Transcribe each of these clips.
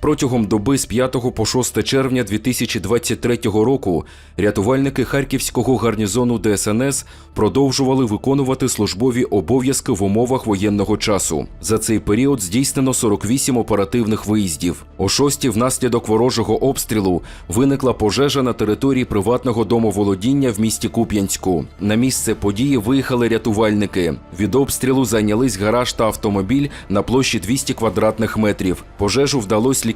Протягом доби з 5 по 6 червня 2023 року рятувальники Харківського гарнізону ДСНС продовжували виконувати службові обов'язки в умовах воєнного часу. За цей період здійснено 48 оперативних виїздів. О 6 внаслідок ворожого обстрілу виникла пожежа на території приватного домоволодіння в місті Куп'янську. На місце події виїхали рятувальники. Від обстрілу зайнялись гараж та автомобіль на площі 200 квадратних метрів. Пожежу вдалося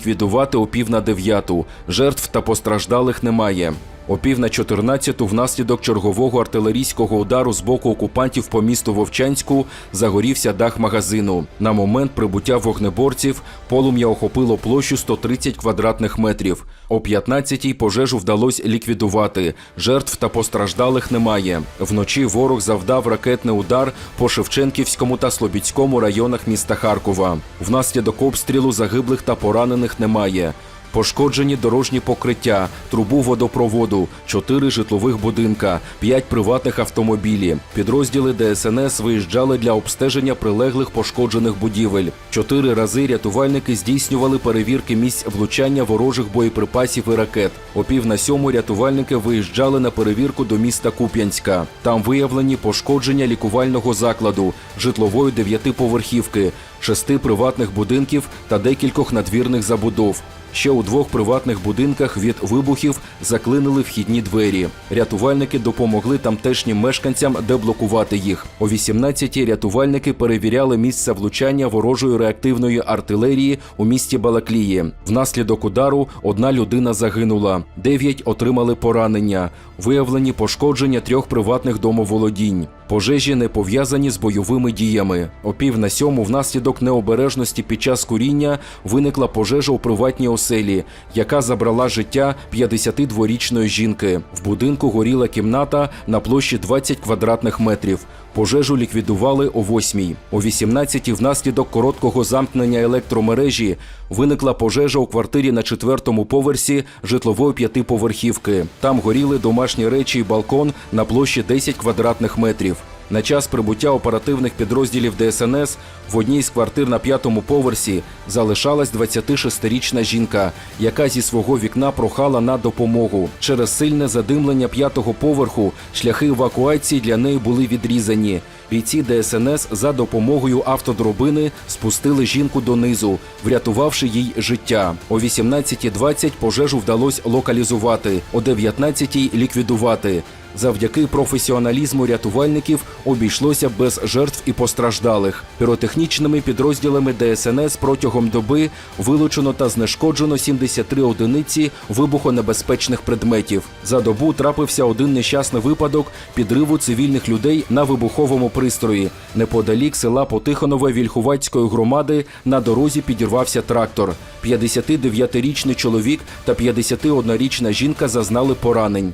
о пів на дев'яту. Жертв та постраждалих немає. О пів на 14-ту внаслідок чергового артилерійського удару з боку окупантів по місту Вовчанську загорівся дах магазину. На момент прибуття вогнеборців полум'я охопило площу 130 квадратних метрів. О 15-й пожежу вдалося ліквідувати. Жертв та постраждалих немає. Вночі ворог завдав ракетний удар по Шевченківському та Слобідському районах міста Харкова. Внаслідок обстрілу загиблих та поранених немає. Пошкоджені дорожні покриття, трубу водопроводу, чотири житлових будинка, п'ять приватних автомобілі. Підрозділи ДСНС виїжджали для обстеження прилеглих пошкоджених будівель. Чотири рази рятувальники здійснювали перевірки місць влучання ворожих боєприпасів і ракет. О пів на сьому рятувальники виїжджали на перевірку до міста Куп'янська. Там виявлені пошкодження лікувального закладу, житлової дев'ятиповерхівки, шести приватних будинків та декількох надвірних забудов. Ще у двох приватних будинках від вибухів заклинили вхідні двері. Рятувальники допомогли тамтешнім мешканцям деблокувати їх. О 18-ті рятувальники перевіряли місце влучання ворожої реактивної артилерії у місті Балаклії. Внаслідок удару одна людина загинула, дев'ять отримали поранення. Виявлені пошкодження трьох приватних домоволодінь. Пожежі не пов'язані з бойовими діями. О пів на сьому внаслідок необережності під час куріння виникла пожежа у приватній оселі, яка забрала життя 52-річної жінки. В будинку горіла кімната на площі 20 квадратних метрів. Пожежу ліквідували о 8-й. О 18-й внаслідок короткого замкнення електромережі виникла пожежа у квартирі на четвертому поверсі житлової п'ятиповерхівки. Там горіли домашні речі і балкон на площі 10 квадратних метрів. На час прибуття оперативних підрозділів ДСНС в одній з квартир на п'ятому поверсі залишалась 26-річна жінка, яка зі свого вікна прохала на допомогу. Через сильне задимлення п'ятого поверху шляхи евакуації для неї були відрізані. Бійці ДСНС за допомогою автодробини спустили жінку донизу, врятувавши їй життя. О 18.20 пожежу вдалося локалізувати, о 19.00 ліквідувати. Завдяки професіоналізму рятувальників обійшлося без жертв і постраждалих. Піротехнічними підрозділами ДСНС протягом доби вилучено та знешкоджено 73 одиниці вибухонебезпечних предметів. За добу трапився один нещасний випадок підриву цивільних людей на вибуховому пристрої. Неподалік села Потихонове Вільхувацької громади на дорозі підірвався трактор. 59-річний чоловік та 51-річна жінка зазнали поранень.